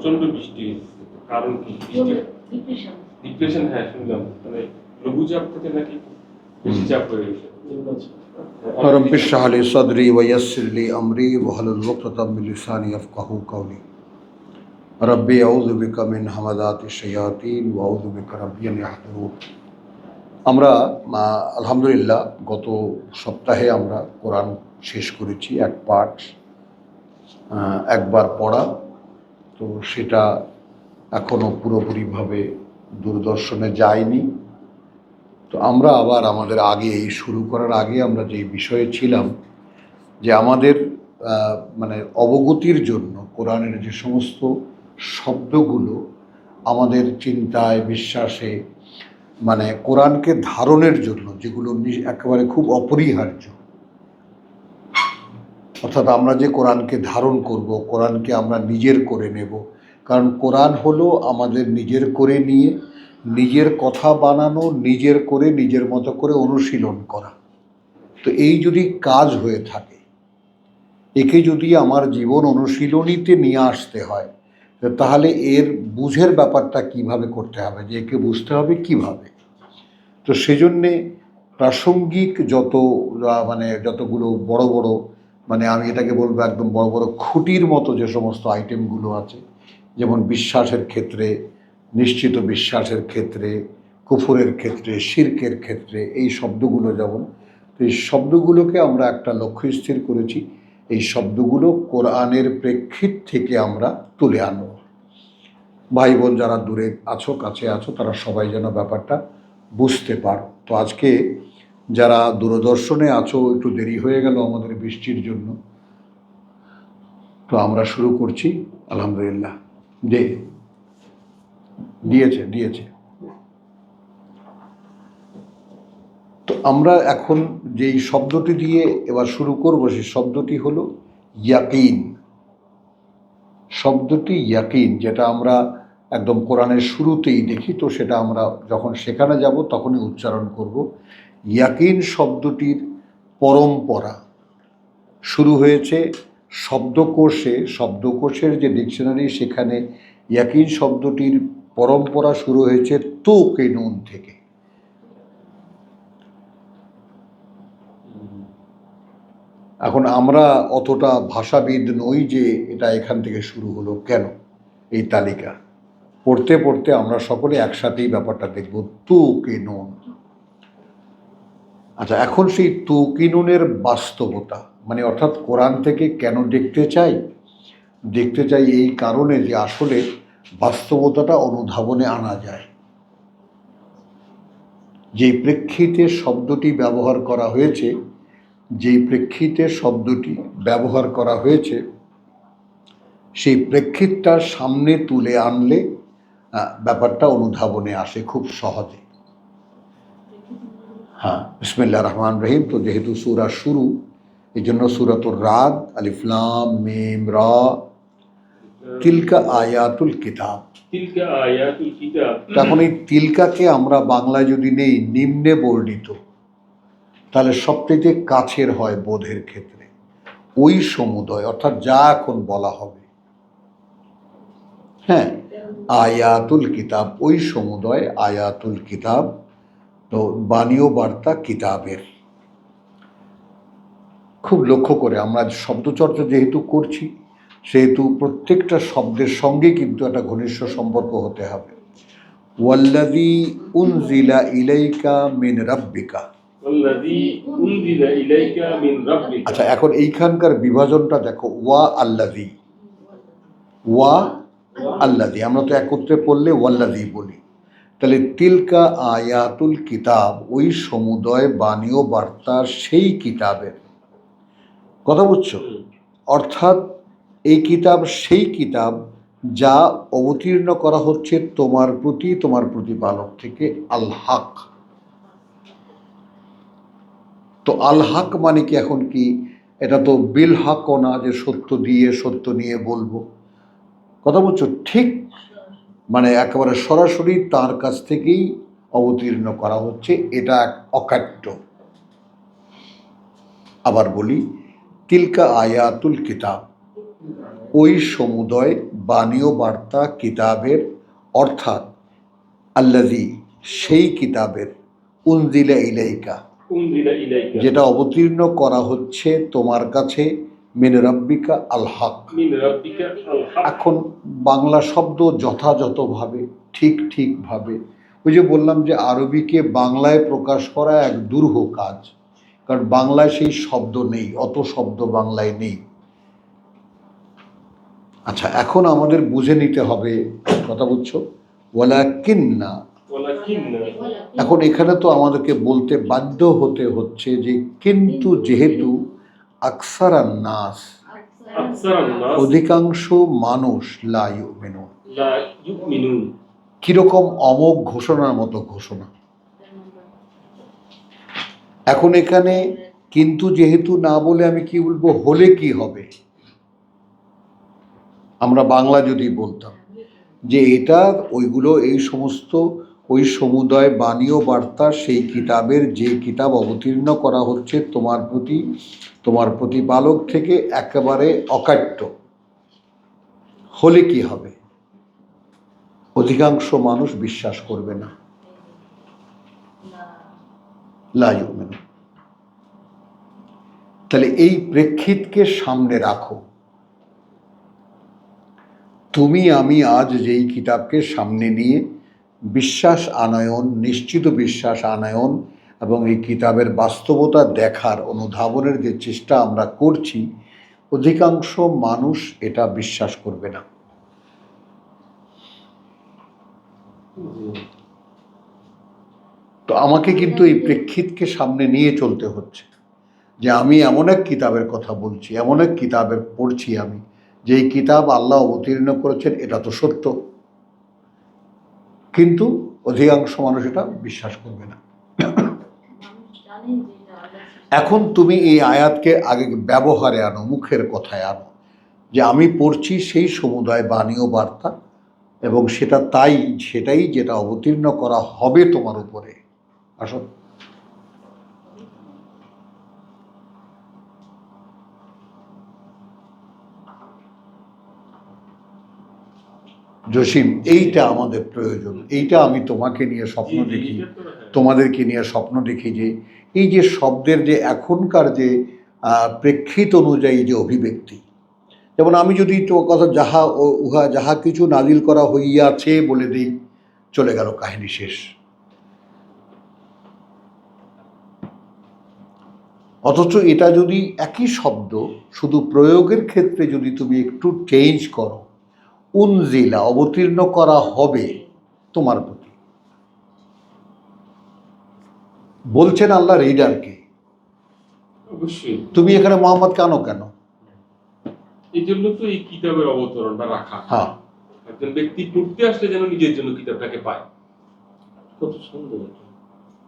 প্রচন্ড বৃষ্টি হয়েছে কারণ কি বৃষ্টি ডিপ্রেশন ডিপ্রেশন হ্যাঁ শুনলাম মানে লঘুচাপ থেকে নাকি বেশি চাপ হয়ে গেছে رب اشرح لي صدري ويسر لي امري واحلل عقدة من لساني يفقهوا قولي ربي اعوذ بك من همزات الشياطين واعوذ بك ربي ان يحضرون আমরা আহ, আলহামদুলিল্লাহ গত সপ্তাহে আমরা কোরআন শেষ করেছি এক পাঠ আহ, একবার পড়া তো সেটা এখনও পুরোপুরিভাবে দূরদর্শনে যায়নি। তো আমরা আবার আমাদের আগে এই শুরু করার আগে আমরা যে বিষয়ে ছিলাম, যে আমাদের মানে অবগতির জন্য কোরআনের যে সমস্ত শব্দগুলো আমাদের চিন্তায়, বিশ্বাসে মানে কোরআনকে ধারণের জন্য যেগুলো একেবারে খুব অপরিহার্য অর্থাৎ আমরা যে কোরআনকে ধারণ করব, কোরআনকে আমরা নিজের করে নেব। কারণ কোরআন হলো আমাদের নিজের করে নিয়ে, নিজের কথা বানানো, নিজের করে, নিজের মতো করে অনুশীলন করা। তো এই যদি কাজ হয়ে থাকে, একে যদি আমার জীবন অনুশীলনীতে নিয়ে আসতে হয়, তাহলে এর বুঝের ব্যাপারটা কীভাবে করতে হবে, যে একে বুঝতে হবে কীভাবে? তো সেজন্যে প্রাসঙ্গিক যত মানে যতগুলো বড় বড় মানে আমি এটাকে বলব একদম বড় বড় খুঁটির মতো যে সমস্ত আইটেমগুলো আছে, যেমন বিশ্বাসের ক্ষেত্রে, নিশ্চিত বিশ্বাসের ক্ষেত্রে, কুফুরের ক্ষেত্রে, শির্কের ক্ষেত্রে, এই শব্দগুলো যেমন, তো এই শব্দগুলোকে আমরা একটা লক্ষ্য স্থির করেছি, এই শব্দগুলো কোরআনের প্রেক্ষিত থেকে আমরা তুলে আনব। ভাই বোন যারা দূরে আছো, কাছে আছো, তারা সবাই যেন ব্যাপারটা বুঝতে পারো। তো আজকে যারা দূরদর্শনে আছো, একটু দেরি হয়ে গেল আমাদের বৃষ্টির জন্য। তো আমরা শুরু করছি, আলহামদুলিল্লাহ। দে। দিয়েছে দিয়েছে। তো আমরা এখন যেই শব্দটি দিয়ে এবার শুরু করব, সেই শব্দটি হলো ইয়াকিন। শব্দটি ইয়াকিন, যেটা আমরা একদম কোরআনের শুরুতেই দেখি, তো সেটা আমরা যখন সেখানে যাব, তখনই উচ্চারণ করব। ইয়াকিন শব্দটির পরম্পরা। শুরু হয়েছে শব্দকোষে। শব্দকোষের যে ডিকশনারি, সেখানে ইয়াকিন শব্দটির পরম্পরা শুরু হয়েছে তো কেনুন থেকে। এখন আমরা অতটা ভাষাবিদ নই যে এটা এখান থেকে শুরু হলো কেন এই তালিকা। পড়তে পড়তে আমরা সকলে একসাথেই ব্যাপারটা দেখব। তু কেনুন আচ্ছা এখন সেই তু কিনুনের বাস্তবতা মানে অর্থাৎ কোরআন থেকে কেন দেখতে চাই? দেখতে চাই এই কারণে যে আসলে বাস্তবতাটা অনুধাবনে আনা যায়। যেই প্রেক্ষিতে শব্দটি ব্যবহার করা হয়েছে, যেই প্রেক্ষিতে শব্দটি ব্যবহার করা হয়েছে, সেই প্রেক্ষিতটা সামনে তুলে আনলে ব্যাপারটা অনুধাবনে আসে খুব সহজে। হ্যাঁ। বিসমিল্লা রহমান রহিম। তো যেহেতু সুরা শুরু এই জন্য সুরাতুর রাত আলিফলাম মিম রা তিলকা আয়াতুল কিতাব। তিলকা আয়াতুল কিতাব। তখন এই তিলকাকে আমরা বাংলায় যদি নেই নিম্নে বর্ণিত তাহলে সবচেয়ে কাছের হয় বোধের ক্ষেত্রে। ওই সমুদয় অর্থাৎ যা এখন বলা হবে। হ্যাঁ আয়াতুল কিতাব ওই সমুদয় আয়াতুল কিতাব। তো বাণীয় বার্তা কিতাবের। খুব লক্ষ্য করে আমরা শব্দচর্চা যেহেতু করছি সেহেতু প্রত্যেকটা শব্দের সঙ্গে কিন্তু একটা ঘনিষ্ঠ সম্পর্ক হতে হবে। ওয়াল্লাদি উনজিলা ইলাইকা মিন রাব্বিকা। ইলাইকা মিন রাব্বিকা। আচ্ছা এখন এইখানকার বিভাজনটা দেখো ওয়া আল্লাদি ওয়া আল্লাদি আমরা তো একত্রে পড়লে ওয়াল্লাদি বলি। তাহলে তিলকা আয়াতুল কিতাব ওই সমুদয় বাণীয় বার্তা সেই কিতাবের। কথা বুঝছ? অর্থাৎ এই কিতাব সেই কিতাব যা অবতীর্ণ করা হচ্ছে তোমার প্রতি তোমার প্রতিপালক থেকে আল হাক। তো আল হাক মানে কি এখন কি? এটা তো বিল হাকও না যে সত্য দিয়ে সত্য নিয়ে বলব। কথা বলছো ঠিক মানে একেবারে সরাসরি তার কাছ থেকেই অবতীর্ণ করা হচ্ছে এটা এক অকাট্য। আবার বলি তিলকা আয়াতুল কিতাব ওই সমুদয় বাণীয় বার্তা কিতাবের অর্থাৎ আল্লাজি সেই কিতাবের উনজিলা ইলাইকা। যেটা অবতীর্ণ করা হচ্ছে তোমার কাছে মেন রব্বিকা আল হক। এখন বাংলা শব্দ যথাযথভাবে ঠিক ঠিকভাবে ওই যে বললাম যে আরবিকে বাংলায় প্রকাশ করা এক দুরূহ কাজ কারণ বাংলায় সেই শব্দ নেই অত শব্দ বাংলায় নেই। আচ্ছা এখন আমাদের বুঝে নিতে হবে কথা বুঝছ ওয়ালা কিন্না ওয়ালাকিন্না। এখন এখানে তো আমাদেরকে বলতে বাধ্য হতে হচ্ছে যে কিন্তু যেহেতু আকসারান নাস অধিকাংশ মানুষ মেনু লা ইউমিনুন। কীরকম অমোঘ ঘোষণার মতো ঘোষণা। এখন এখানে কিন্তু যেহেতু না বলে আমি কি বলব হলে কি হবে? আমরা বাংলা যদি বলতাম যে এটা ওইগুলো এই সমস্ত ওই সমুদয় বাণী ও বার্তা সেই কিতাবের যে কিতাব অবতীর্ণ করা হচ্ছে তোমার প্রতি, তোমার প্রতিপালক থেকে একেবারে অকাট্য। হলে কি হবে? অধিকাংশ মানুষ বিশ্বাস করবে না। তাহলে এই প্রেক্ষিতকে সামনে রাখো। তুমি, আমি আজ যেই কিতাবকে সামনে নিয়ে বিশ্বাস আনয়ন, নিশ্চিত বিশ্বাস আনয়ন এবং এই কিতাবের বাস্তবতা দেখার অনুধাবনের যে চেষ্টা আমরা করছি, অধিকাংশ মানুষ এটা বিশ্বাস করবে না। তো আমাকে কিন্তু এই প্রেক্ষিতকে সামনে নিয়ে চলতে হচ্ছে যে আমি এমন এক কিতাবের কথা বলছি, এমন এক কিতাবের পড়ছি আমি যে এই কিতাব আল্লাহ অবতীর্ণ করেছেন, এটা তো সত্য। কিন্তু অধিকাংশ মানুষ এটা বিশ্বাস করবে না। এখন তুমি এই আয়াতকে আগে ব্যবহারে আনো, মুখের কথায় আনো, যে আমি পড়ছি সেই সমুদায় বাণীয় বার্তা এবং সেটা তাই, সেটাই যেটা অবতীর্ণ করা হবে তোমার উপরে। আসো। জসিম এইটা আমাদের প্রয়োজন। এইটা আমি তোমাকে নিয়ে স্বপ্ন দেখি। হ্যাঁ। তোমাদেরকে নিয়ে স্বপ্ন দেখি যে এই যে শব্দের যে এখনকার যে প্রেক্ষিত অনুযায়ী যে অভিব্যক্তি। যেমন আমি যদি তো কথা যাহা ও উহা যাহা কিছু নাজিল করা হইয়াছে বলে দিই চলে গেল কাহিনী শেষ। অথচ এটা যদি একই শব্দ শুধু প্রয়োগের ক্ষেত্রে যদি তুমি একটু চেঞ্জ করো উনজিলা অবতীর্ণ করা হবে তোমার প্রতি। বলছেন আল্লাহ রিডারকে অবশ্যই। তুমি এখানে মোহাম্মদ কেন কেন? এই জন্য তো এই কিতাবের অবতরণটা রাখা। হ্যাঁ। একজন ব্যক্তি পড়তে আসলে যেন নিজের জন্য কিতাবটাকে পায়। কত সুন্দর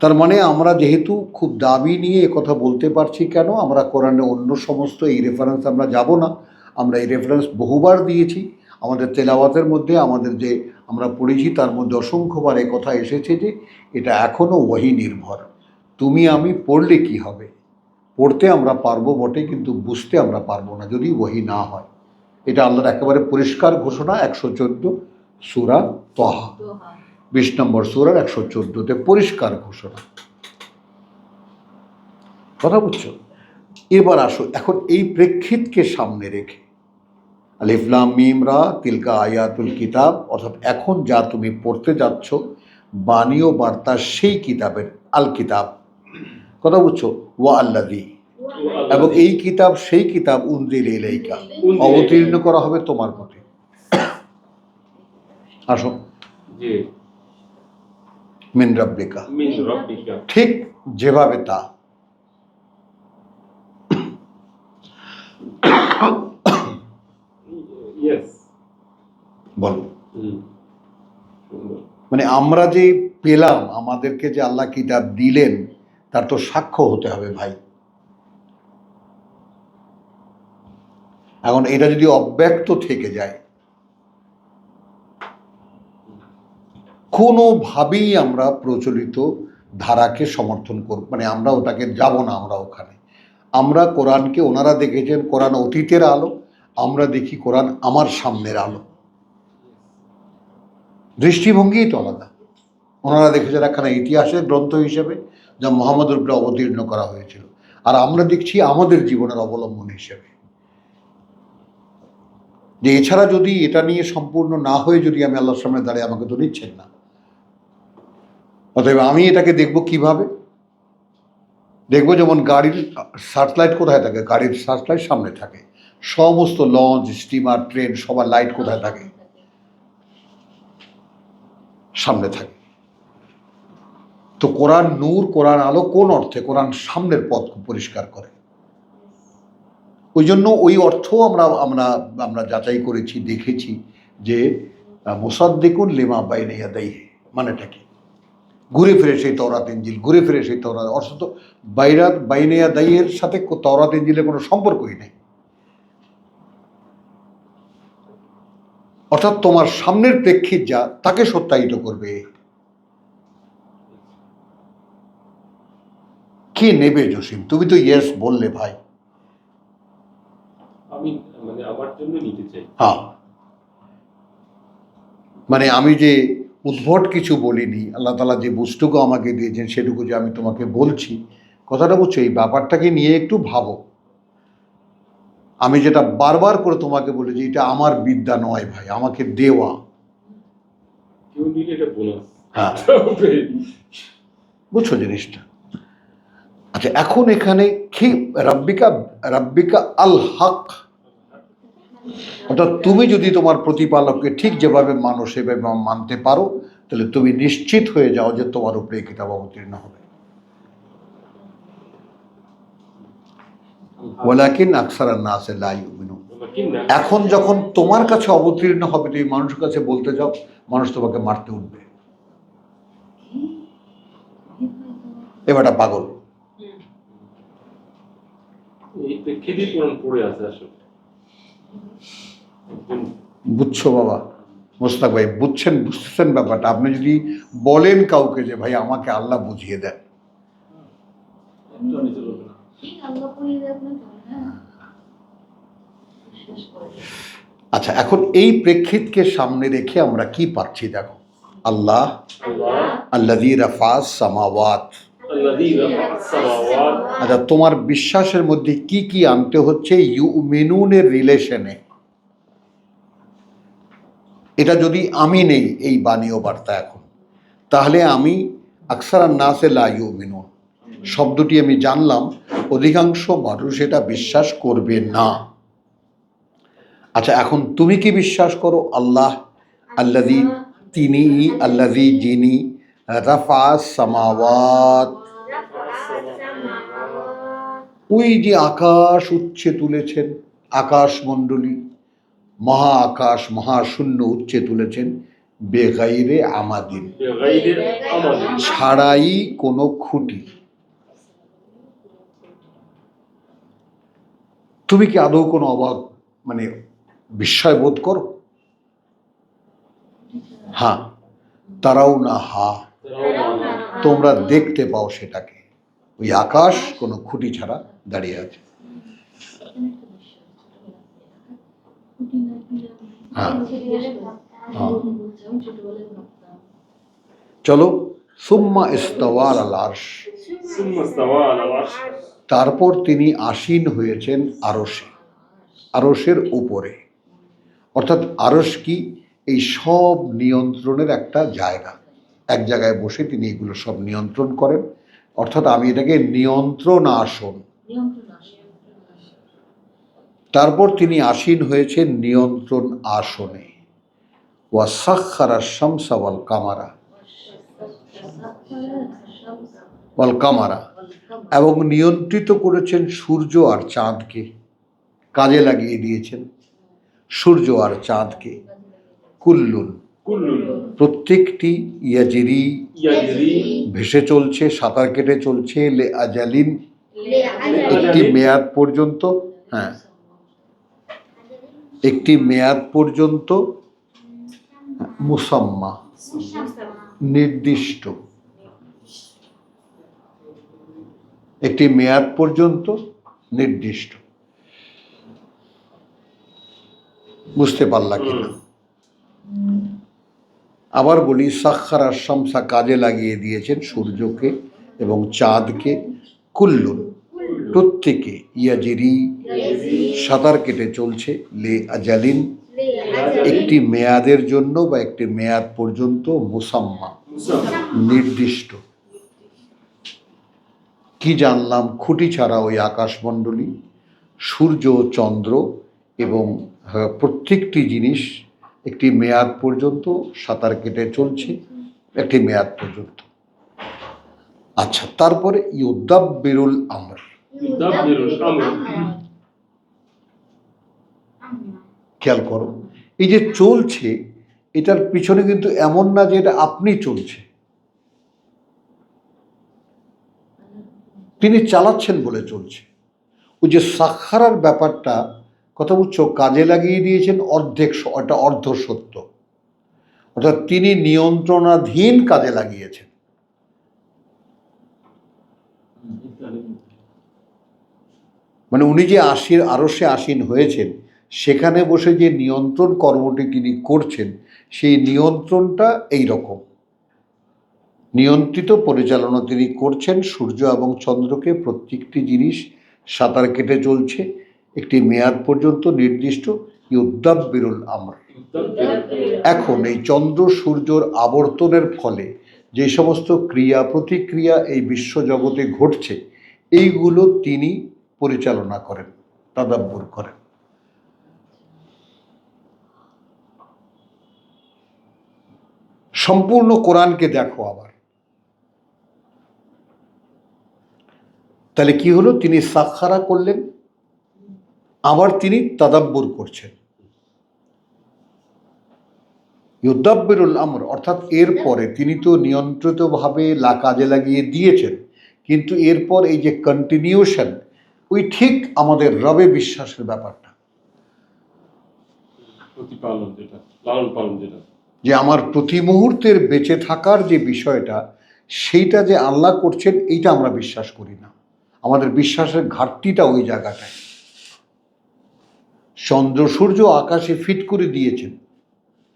তার মানে আমরা যেহেতু খুব দাবি নিয়ে কথা বলতে পারছি কেন আমরা কোরআনে অন্য সমস্ত এই রেফারেন্স আমরা যাব না। আমরা এই রেফারেন্স বহুবার দিয়েছি। আমাদের তেলাওয়াতের মধ্যে আমাদের যে আমরা পড়েছি তার মধ্যে অসংখ্যবার কথা এসেছে যে এটা এখনও ওহি নির্ভর। তুমি আমি পড়লে কি হবে? পড়তে আমরা পারব বটে কিন্তু বুঝতে আমরা পারব না যদি ওহি না হয়। এটা আল্লাহর একেবারে পরিষ্কার ঘোষণা একশো চোদ্দ সুরা তহা। বিশ নম্বর সুরার একশো চোদ্দোতে পরিষ্কার ঘোষণা। কথা বুঝছ? এবার আসো এখন এই প্রেক্ষিতকে সামনে রেখে। আলিফলাম মিমরা তিলকা আয়াতুল কিতাব অর্থাৎ এখন যা তুমি পড়তে যাচ্ছ বাণীয় বার্তা সেই কিতাবের আল কিতাব। কথা বুঝছ? ওয়া আল্লাদি এবং এই কিতাব সেই কিতাব উন্দিল ইলাইকা। অবতীর্ণ করা হবে তোমার মতে আসো। মিন মিন রব্বিকা। ঠিক যেভাবে তা। ইয়েস বলো। মানে আমরা যে পেলাম আমাদেরকে যে আল্লাহ কিতাব দিলেন তার তো সাক্ষ্য হতে হবে ভাই। এখন এটা যদি অব্যক্ত থেকে যায় কোনোভাবেই আমরা প্রচলিত ধারাকে সমর্থন করব মানে আমরা ওটাকে যাব না আমরা ওখানে। আমরা কোরআনকে ওনারা দেখেছেন কোরআন অতীতের আলো। আমরা দেখি কোরআন আমার সামনের আলো। দৃষ্টিভঙ্গিই তো আলাদা। ওনারা দেখেছেন একখানা ইতিহাসের গ্রন্থ হিসেবে যা মোহাম্মদের উপরে অবতীর্ণ করা হয়েছিল। আর আমরা দেখছি আমাদের জীবনের অবলম্বন হিসেবে। যে এছাড়া যদি এটা নিয়ে সম্পূর্ণ না হয়ে যদি আমি আল্লাহর সামনে দাঁড়িয়ে আমাকে তো নিচ্ছেন না। অতএব আমি এটাকে দেখব কীভাবে? দেখব যেমন গাড়ির সার্চলাইট কোথায় থাকে? গাড়ির সার্চলাইট সামনে থাকে। সমস্ত লঞ্চ স্টিমার ট্রেন সবার লাইট কোথায় থাকে? সামনে থাকে। তো কোরআন নূর, কোরআন আলো কোন অর্থে? কোরআন সামনের পথ পরিষ্কার করে। ওই জন্য ওই অর্থ আমরা আমরা আমরা যাচাই করেছি, দেখেছি যে মোসাদ্দিকুন লেমা বাইনে ইয়াদাই মানেটা কি? ঘুরে ফিরে সেই তওরাত ইঞ্জিল ঘুরে ফিরে সেই তওরাত। অর্থাৎ বাইরাত বাইনেয়া দাইয়ের সাথে তওরাত ইঞ্জিলের কোনো সম্পর্কই নেই। অর্থাৎ তোমার সামনের প্রেক্ষিত যা তাকে সত্যায়িত করবে। কে নেবে জসিম? তুমি তো ইয়েস বললে ভাই। আমি মানে আমার জন্য নিতে চাই। হ্যাঁ। মানে আমি যে উদ্ভট কিছু বলিনি আল্লাহ তালা যে বস্তুকে আমাকে দিয়েছেন সেটুকু যে আমি তোমাকে বলছি কথাটা বুঝছ এই ব্যাপারটাকে নিয়ে একটু ভাবো। আমি যেটা বারবার করে তোমাকে বলেছি এটা আমার বিদ্যা নয় ভাই আমাকে দেওয়া। হ্যাঁ। বুঝছ জিনিসটা? আচ্ছা এখন এখানে কি রাব্বিকা রাব্বিকা আল হক? অর্থাৎ তুমি যদি তোমার প্রতিপালককে ঠিক যেভাবে মানো সেভাবে মানতে পারো তাহলে তুমি নিশ্চিত হয়ে যাও যে তোমার উপরে কিতাব অবতীর্ণ হবে। ওলাকিন আকসার না আছে লাই এখন যখন তোমার কাছে অবতীর্ণ হবে তুমি মানুষের কাছে বলতে যাও মানুষ তোমাকে মারতে উঠবে। এবারটা পাগল। বুঝছ বাবা? মোস্তাক ভাই বুঝছেন বুঝতেছেন ব্যাপারটা? আপনি যদি বলেন কাউকে যে ভাই আমাকে আল্লাহ বুঝিয়ে দেন। আচ্ছা এখন এই প্রেক্ষিতকে সামনে রেখে আমরা কি পাচ্ছি দেখো? আল্লাহ আল্লাহ আল্লাদি রাফা'আস সামাওয়াত। আচ্ছা তোমার বিশ্বাসের মধ্যে কি কি আনতে হচ্ছে? ইউ মেনুনের রিলেশনে। এটা যদি আমি নেই এই বাণীয় বার্তা এখন তাহলে আমি আকসার নাসে লা ইউ মিনুন শব্দটি আমি জানলাম অধিকাংশ মানুষ এটা বিশ্বাস করবে না। আচ্ছা এখন তুমি কি বিশ্বাস করো? আল্লাহ আল্লাদি তিনি আল্লাদি যিনি রাফা সামাওয়াত। ওই যে আকাশ উচ্ছে তুলেছেন আকাশ মণ্ডলী মহা আকাশ মহাশূন্য উচ্চে তুলেছেন বেগাইরে আমাদিন। আমাদের ছাড়াই কোনো খুঁটি। তুমি কি আদৌ কোনো অবাক মানে বিস্ময় বোধ করো হ্যাঁ তারাও না হা, তোমরা দেখতে পাও সেটাকে ওই আকাশ কোনো খুঁটি ছাড়া দাঁড়িয়ে আছে হ্যাঁ। হ্যাঁ। ছোটবেলায় ভাবতাম চলো, সুম্মা ইস্তাওয়ার আল আরশ সুম্মা ইস্তাওয়া আলাল আরশ তারপর তিনি আসীন হয়েছেন আরশে আরশের উপরে। অর্থাৎ আরশ কি? এই সব নিয়ন্ত্রণের একটা জায়গা। এক জায়গায় বসে তিনি এগুলো সব নিয়ন্ত্রণ করেন। অর্থাৎ আমি এটাকে নিয়ন্ত্রণ আসন তারপর তিনি আসীন হয়েছেন নিয়ন্ত্রণ আসনে ওয়া সাক্ষারা শামসা ওয়াল কামারা। ওয়াল কামারা। এবং নিয়ন্ত্রিত করেছেন সূর্য আর চাঁদকে। কাজে লাগিয়ে দিয়েছেন সূর্য আর চাঁদকে। কুল্লুন। প্রত্যেকটি ইয়াজিরি ভেসে চলছে, সাঁতার কেটে চলছে, লে আজালিন। একটি মেয়াদ পর্যন্ত হ্যাঁ। একটি মেয়াদ পর্যন্ত মুসাম্মা। নির্দিষ্ট। একটি মেয়াদ পর্যন্ত নির্দিষ্ট। বুঝতে পারলা কিনা? আবার বলি সাক্ষার শামসা কাজে লাগিয়ে দিয়েছেন সূর্যকে এবং চাঁদকে কুল্লুন প্রত্যেকে ইয়াজিরি সাঁতার কেটে চলছে লে আজালিন। একটি মেয়াদের জন্য বা একটি মেয়াদ পর্যন্ত মুসাম্মা। নির্দিষ্ট। কি জানলাম খুঁটি ছাড়া ওই আকাশমণ্ডলী? সূর্য চন্দ্র এবং প্রত্যেকটি জিনিস একটি মেয়াদ পর্যন্ত সাঁতার কেটে চলছে একটি মেয়াদ পর্যন্ত। আচ্ছা তারপরে আমর। ইউদাব্বিরুল আমর। খেয়াল করো এই যে চলছে এটার পিছনে কিন্তু এমন না যে এটা আপনি চলছে। তিনি চালাচ্ছেন বলে চলছে। ওই যে সাক্ষারার ব্যাপারটা, কথা বুঝছ, কাজে লাগিয়ে দিয়েছেন অর্ধেক এটা অর্ধ সত্য। অর্থাৎ তিনি নিয়ন্ত্রণাধীন কাজে লাগিয়েছেন। মানে উনি যে আশির আরসে আসীন হয়েছেন, সেখানে বসে যে নিয়ন্ত্রণ কর্মটি তিনি করছেন, সেই নিয়ন্ত্রণটা এই রকম। নিয়ন্ত্রিত পরিচালনা তিনি করছেন। সূর্য এবং চন্দ্রকে প্রত্যেকটি জিনিস সাঁতার কেটে চলছে। একটি মেয়াদ পর্যন্ত নির্দিষ্ট। ইউদ্দাব্বিরুল আমর। এখন এই চন্দ্র সূর্যর আবর্তনের ফলে যে সমস্ত ক্রিয়া প্রতিক্রিয়া এই বিশ্বজগতে ঘটছে, এইগুলো তিনি পরিচালনা করেন, তাদাব্বর করেন। সম্পূর্ণ কোরআনকে দেখো আবার। তাহলে কি হলো? তিনি সাক্ষারা করলেন। আবার তিনি তাদাব্বর করছেন। ইউদ্দাব্বিরুল আমর অর্থাৎ এরপরে তিনি তো নিয়ন্ত্রিতভাবে লা কাজে লাগিয়ে দিয়েছেন কিন্তু এরপর এই যে কন্টিনিউশন ওই ঠিক আমাদের রবে বিশ্বাসের ব্যাপারটা। যে আমার প্রতি মুহূর্তের বেঁচে থাকার যে বিষয়টা সেইটা যে আল্লাহ করছেন এইটা আমরা বিশ্বাস করি না। আমাদের বিশ্বাসের ঘাটতিটা ওই জায়গাটায়। চন্দ্র সূর্য আকাশে ফিট করে দিয়েছেন।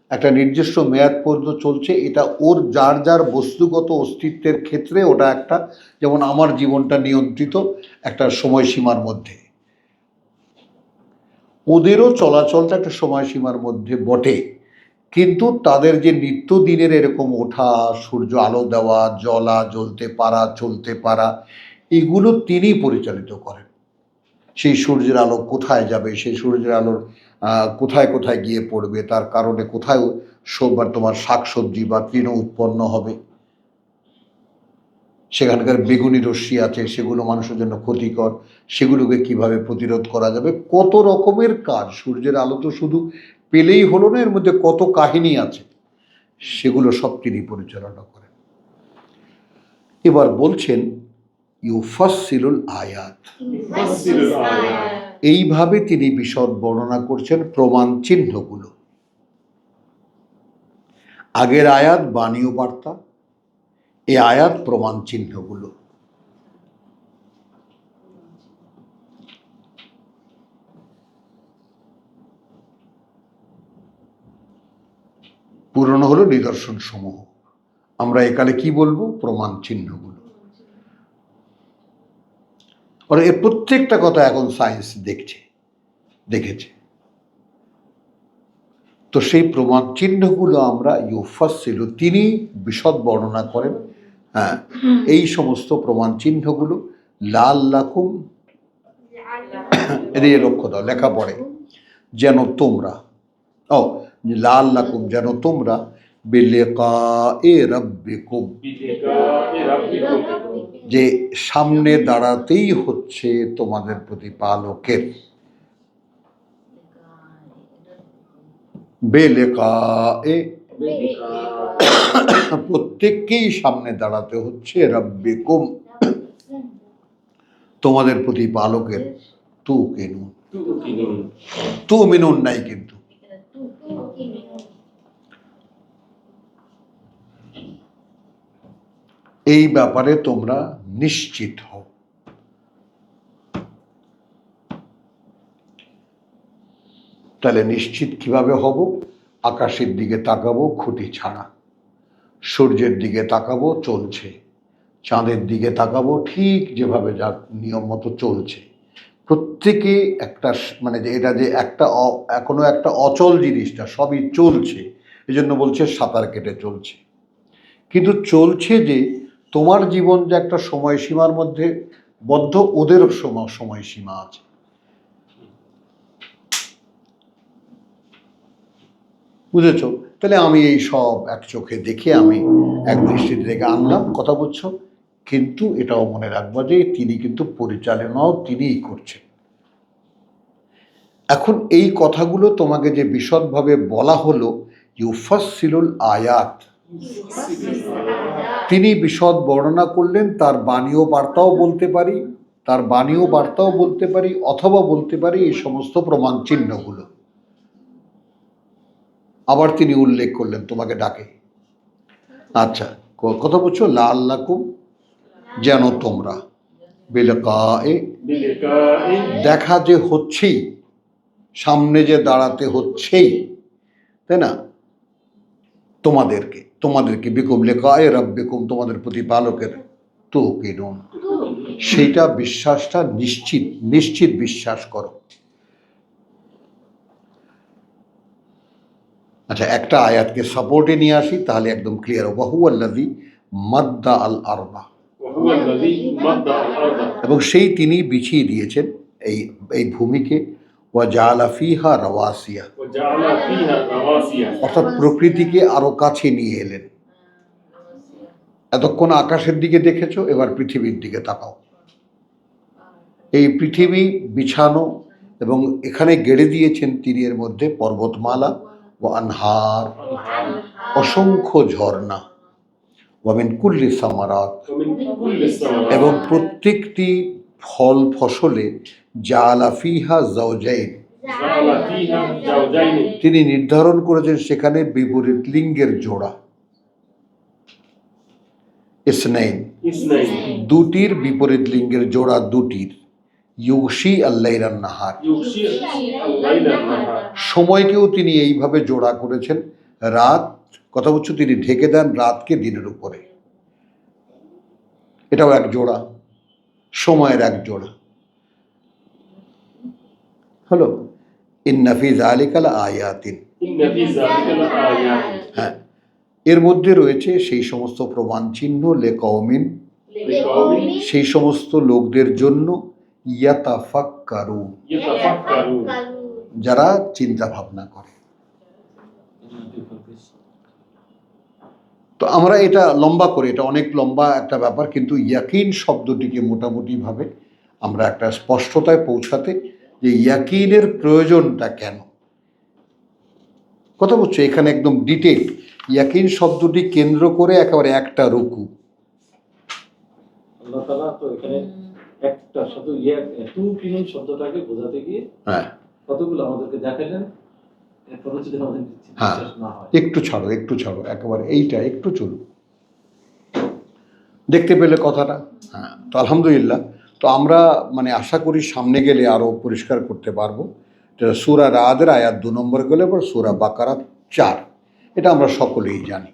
একটা নির্দিষ্ট মেয়াদ পর্যন্ত চলছে, এটা ওর যার যার বস্তুগত অস্তিত্বের ক্ষেত্রে ওটা একটা, যেমন আমার জীবনটা নিয়ন্ত্রিত একটা সময়সীমার মধ্যে। ওদেরও চলাচলটা একটা সময়সীমার মধ্যে বটে। কিন্তু তাদের যে নিত্যদিনের এরকম ওঠা, সূর্য আলো দেওয়া, জ্বলা, জ্বলতে পারা, চলতে পারা এগুলো তিনি পরিচালিত করেন। সেই সূর্যের আলো কোথায় যাবে, সেই সূর্যের আলোর কোথায় কোথায় গিয়ে পড়বে, তার কারণে কোথায় সবার তোমার শাকসবজি বা তৃণ উৎপন্ন হবে। সেখানকার বেগুনি রশ্মি আছে, সেগুলো মানুষের জন্য ক্ষতিকর, সেগুলোকে কীভাবে প্রতিরোধ করা যাবে? কত রকমের কাজ? সূর্যের আলো তো শুধু পেলেই হলো না, এর মধ্যে কত কাহিনী আছে? সেগুলো সব তিনি পরিচালনা করেন। এবার বলছেন ইউফাসিলুল আয়াত। এইভাবে তিনি বিশদ বর্ণনা করছেন প্রমাণ চিহ্নগুলো। আগের আয়াত বাণীয় বার্তা এই আয়াত প্রমাণ চিহ্নগুলো। পুরনো হলো নিদর্শন সমূহ আমরা একালে কি বলব? প্রমাণ চিহ্নগুলো। ওরা এর প্রত্যেকটা কথা এখন সায়েন্স দেখছে দেখেছে। তো সেই প্রমাণ চিহ্নগুলো আমরা ইউফাস ছিল তিনি বিশদ বর্ণনা করেন হ্যাঁ এই সমস্ত প্রমাণ চিহ্নগুলো লাল লাকুম এদিকে লক্ষ্য দাও লেখা পড়ে যেন তোমরা ও লাল লাকুম যেন তোমরা বিলিকায়ে রাব্বিকুম। যে সামনে দাঁড়াতেই হচ্ছে তোমাদের প্রতিপালকের। বেলেকা এ প্রত্যেককেই সামনে দাঁড়াতে হচ্ছে রব্বিকুম। তোমাদের প্রতিপালকের। তু কেনু। তু মিনুন নাই কিন্তু। এই ব্যাপারে তোমরা নিশ্চিত হও। তাহলে নিশ্চিত কীভাবে হব? আকাশের দিকে তাকাবো, খুঁটি ছাড়া। সূর্যের দিকে তাকাবো, চলছে। চাঁদের দিকে তাকাবো, ঠিক যেভাবে যা নিয়ম মতো চলছে। প্রত্যেকে একটা মানে যে এটা যে একটা এখনও একটা অচল জিনিসটা, সবই চলছে। এই জন্য বলছে সাঁতার কেটে চলছে। কিন্তু চলছে যে তোমার জীবন যে একটা সময়সীমার মধ্যে বদ্ধ, ওদেরও সময় সময়সীমা আছে। বুঝেছ? তাহলে আমি এই সব এক চোখে দেখে আমি এক দৃষ্টিতে দেখে আনলাম, কথা বুঝছ কিন্তু এটাও মনে রাখব যে তিনি কিন্তু পরিচালনাও তিনিই করছেন। এখন এই কথাগুলো তোমাকে যে বিশদভাবে বলা হলো ইউফাসিলুল আয়াত তিনি বিশদ বর্ণনা করলেন, তার বাণীয় বার্তাও বলতে পারি, তার বাণীয় বার্তাও বলতে পারি, অথবা বলতে পারি এই সমস্ত প্রমাণ চিহ্নগুলো। আবার তিনি উল্লেখ করলেন, তোমাকে ডাকে। আচ্ছা কথা বলছো লাল লাকুম যেন তোমরা। দেখা যে হচ্ছেই সামনে যে দাঁড়াতে হচ্ছেই, তাই না? তোমাদেরকে। তোমাদেরকে বিকুম লেখায় রাব্বিকুম তোমাদের প্রতিপালকের তো কিনুন সেইটা বিশ্বাসটা নিশ্চিত নিশ্চিত বিশ্বাস করো। আচ্ছা একটা আয়াতকে সাপোর্টে নিয়ে আসি তাহলে একদম ক্লিয়ার বাহু আল্লাদি মাদ্দা আল আরবা এবং সেই তিনি বিছিয়ে দিয়েছেন এই এই ভূমিকে। ওয়াজালাফিহা রওয়াসিয়া অর্থাৎ প্রকৃতিকে আরও কাছে নিয়ে এলেন। এতক্ষণ আকাশের দিকে দেখেছ এবার পৃথিবীর দিকে তাকাও। এই পৃথিবী বিছানো এবং এখানে গেড়ে দিয়েছেন তীরের মধ্যে পর্বতমালা ও আনহার। অসংখ্য ঝর্ণা। ওয়ামিন কুল্লি সামারাত। এবং প্রত্যেকটি ফল ফসলে জালাফিহা তিনি নির্ধারণ করেছেন সেখানে বিপরীত লিঙ্গের জোড়া। ইসনাইন। দুটির বিপরীত লিঙ্গের জোড়া দুটির। ইউসি আল্লাইরান নাহার। সময়কেও তিনি এইভাবে জোড়া করেছেন। রাত কথা বলছো তিনি ঢেকে দেন রাতকে দিনের উপরে। এটাও এক জোড়া। সময়ের এক জোড়া। হলো ইন্নাফিজ আলিকাল আয়াতিন হ্যাঁ এর মধ্যে রয়েছে সেই সমস্ত প্রমাণ চিহ্ন লে সেই সমস্ত লোকদের জন্য যারা চিন্তা ভাবনা করে। তো আমরা এটা লম্বা করে এটা অনেক লম্বা একটা ব্যাপার কিন্তু ইয়াকিন শব্দটিকে মোটামুটিভাবে আমরা একটা স্পষ্টতায় পৌঁছাতে যে ইয়াকিনের প্রয়োজনটা কেন? কথা বলছো এখানে একদম ডিটেল ইয়াকিন শব্দটি কেন্দ্র করে একেবারে একটা রুকু। একটা টু শব্দটাকে বোঝাতে গিয়ে হ্যাঁ। কতগুলো আমাদেরকে দেখালেন হ্যাঁ। না একটু ছাড়ো একটু ছাড়ো একেবারে এইটা একটু চলুন। দেখতে পেলে কথাটা। হ্যাঁ তো আলহামদুলিল্লাহ। তো আমরা মানে আশা করি সামনে গেলে আরও পরিষ্কার করতে পারব। সুরা রাদের আয়াত দু নম্বর গেলে এবার সুরা বাকারাত চার। এটা আমরা সকলেই জানি।